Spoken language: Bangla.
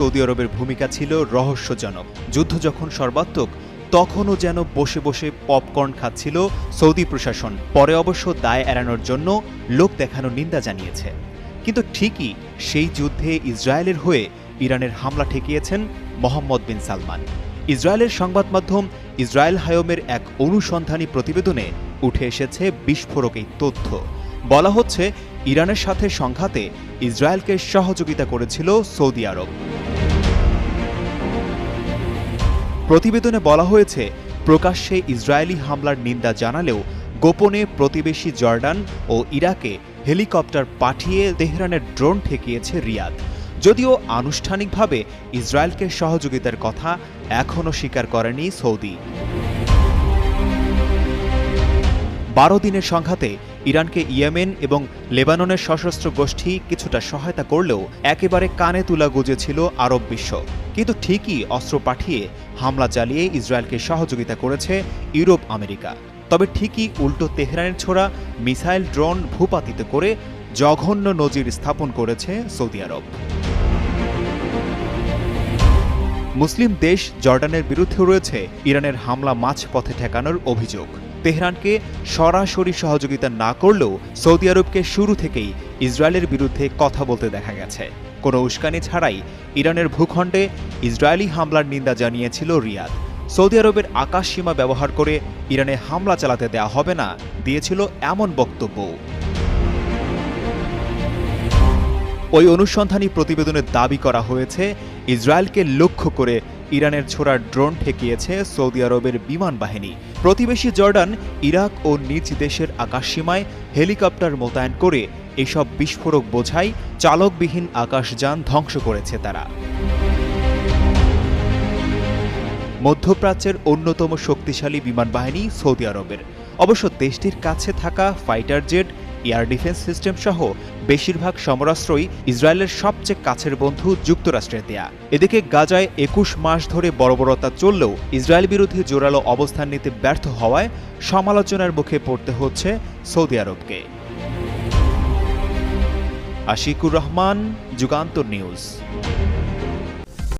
সৌদি আরবের ভূমিকা ছিল রহস্যজনক। যুদ্ধ যখন সর্বাত্মক, তখনও যেন বসে বসে পপকর্ন খাচ্ছিল সৌদি প্রশাসন। পরে অবশ্য দায় এড়ানোর জন্য লোক দেখানোর নিন্দা জানিয়েছে। কিন্তু ঠিকই সেই যুদ্ধে ইসরায়েলের হয়ে ইরানের হামলা ঠেকিয়েছেন মোহাম্মদ বিন সালমান। ইসরায়েলের সংবাদ মাধ্যম ইসরায়েল হায়মের এক অনুসন্ধানী প্রতিবেদনে উঠে এসেছে বিস্ফোরক এই তথ্য। বলা হচ্ছে, ইরানের সাথে সংঘাতে ইসরায়েলকে সহযোগিতা করেছিল সৌদি আরব। প্রতিবেদনে বলা হয়েছে, প্রকাশ্যে ইসরায়েলি হামলার নিন্দা জানালেও গোপনে প্রতিবেশী জর্ডান ও ইরাকে হেলিকপ্টার পাঠিয়ে তেহরানের ড্রোন ঠেকিয়েছে রিয়াদ। যদিও আনুষ্ঠানিকভাবে ইসরায়েলকে সহযোগিতার কথা এখনও স্বীকার করেনি সৌদি। বারো দিনের সংঘাতে ইরানকে ইয়েমেন এবং লেবাননের সশস্ত্র গোষ্ঠী কিছুটা সহায়তা করলেও একেবারে কানে তুলা গুজেছিল আরব বিশ্ব। কিন্তু ঠিকই অস্ত্র পাঠিয়ে হামলা চালিয়ে ইসরায়েলকে সহযোগিতা করেছে ইউরোপ আমেরিকা। তবে ঠিকই উল্টো তেহরানের ছোড়া মিসাইল ড্রোন ভূপাতিত করে জঘন্য নজির স্থাপন করেছে সৌদি আরব। মুসলিম দেশ জর্ডানের বিরুদ্ধে রয়েছে ইরানের হামলা মাঝপথে ঠেকানোর অভিযোগ। তেহরানকে সরাসরি সহযোগিতা না করলেও সৌদি আরবকে শুরু থেকেই ইসরায়েলের বিরুদ্ধে কথা বলতে দেখা গেছে। কোনো উস্কানি ছাড়াই ইরানের ভূখণ্ডে ইসরায়েলি হামলার নিন্দা জানিয়েছিল রিয়াদ। সৌদি আরবের আকাশ সীমা ব্যবহার করে ইরানে হামলা চালাতে দেওয়া হবে না দিয়েছিল এমন বক্তব্য। ওই অনুসন্ধানী প্রতিবেদনে দাবি করা হয়েছে, ইসরায়েলকে লক্ষ্য করে ইরানের ছোড়া ড্রোন ঠেকিয়েছে সৌদি আরবের বিমান বাহিনী। প্রতিবেশী জর্ডান, ইরাক ও নিজ দেশের আকাশসীমায় হেলিকপ্টার মোতায়েন করে এসব বিস্ফোরক বোঝাই চালকবিহীন আকাশযান ধ্বংস করেছে তারা। মধ্যপ্রাচ্যের অন্যতম শক্তিশালী বিমান বাহিনী সৌদি আরবের। অবশ্য দেশটির কাছে থাকা fighter jet air defence system সহ বেশিরভাগ সমরাস্ত্রই ইসরায়েলের সবচেয়ে কাছের বন্ধু যুক্তরাষ্ট্রের দেয়া। এদিকে গাজায় একুশ মাস ধরে বর্বরতা চললেও ইসরায়েল বিরোধী জোরালো অবস্থান নিতে ব্যর্থ হওয়ায় সমালোচনার মুখে পড়তে হচ্ছে সৌদি আরবকে। আশিকুর রহমান, যুগান্তর নিউজ।